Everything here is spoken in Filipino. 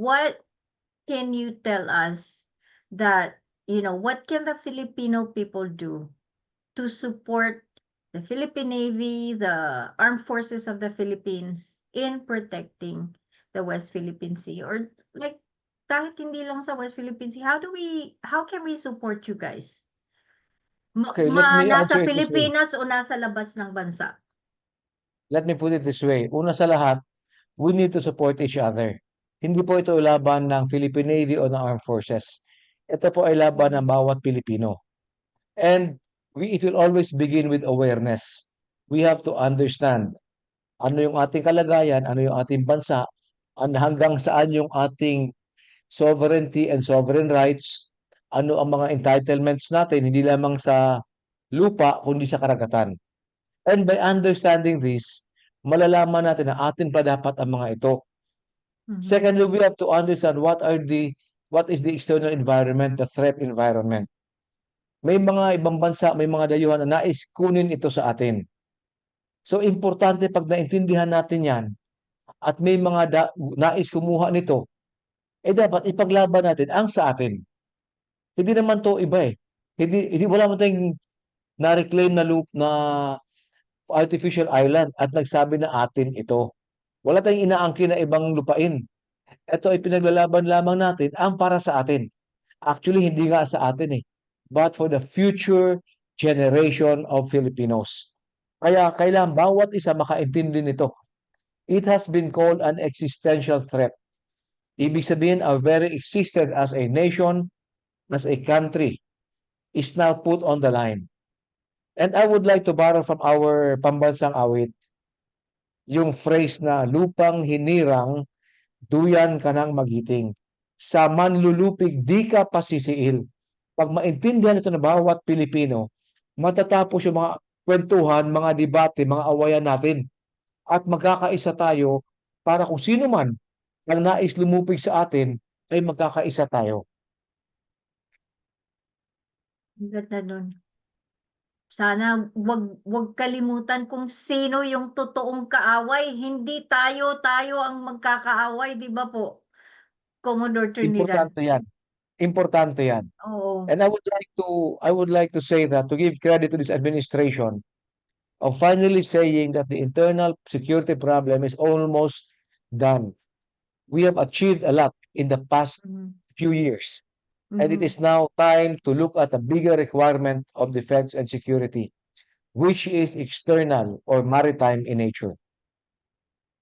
what can you tell us that, you know, what can the Filipino people do to support the Philippine Navy, the armed forces of the Philippines in protecting the West Philippine Sea? Or like, kahit hindi lang sa West Philippine Sea, how do we, how can we support you guys? Ma, Okay, ma- nasa. Pilipinas o nasa labas ng bansa? Let me put it this way. Una sa lahat, we need to support each other. Hindi po ito laban ng Philippine Navy o ng Armed Forces. Ito po ay laban ng bawat Pilipino. And we, it will always begin with awareness. We have to understand ano yung ating kalagayan, ano yung ating bansa, an hanggang saan yung ating sovereignty and sovereign rights, ano ang mga entitlements natin, hindi lamang sa lupa, kundi sa karagatan. And by understanding this, malalaman natin na atin pa dapat ang mga ito. Mhm. Secondly, we have to understand what are the what is the external environment, the threat environment. May mga ibang bansa, may mga dayuhan na nais kunin ito sa atin. So importante pag naintindihan natin 'yan at may mga da- nais kumuha nito, eh dapat ipaglaban natin ang sa atin. Hindi naman to iba eh. Hindi, hindi wala man tayong na-reclaim na loop na artificial island at nagsabi na atin ito. Wala tayong inaangkin na ibang lupain. Ito ay pinaglalaban lamang natin ang para sa atin. Actually, hindi nga sa atin eh. But for the future generation of Filipinos. Kaya kailangan bawat isa makaintindi nito. It has been called an existential threat. Ibig sabihin, our very existence as a nation, as a country, is now put on the line. And I would like to borrow from our pambansang awit, yung phrase na lupang hinirang, duyan ka ng magiting. Sa manlulupig di ka pasisiil. Pag maintindihan ito na bawat Pilipino, matatapos yung mga kwentuhan, mga debate, mga awayan natin. At magkakaisa tayo para kung sino man ang nais lumupig sa atin, ay magkakaisa tayo. Ang ganda nun. Sana wag wag kalimutan kung sino yung totoong kaaway. Hindi tayo, tayo ang magkakaaway, di ba po? Commodore Trinidad. Importante yan. Importante yan. Oo. And I would like to I would like to say that to give credit to this administration of finally saying that the internal security problem is almost done. We have achieved a lot in the past Mhm. few years. And it Mhm. now time to look at a bigger requirement of defense and security, which is external or maritime in nature.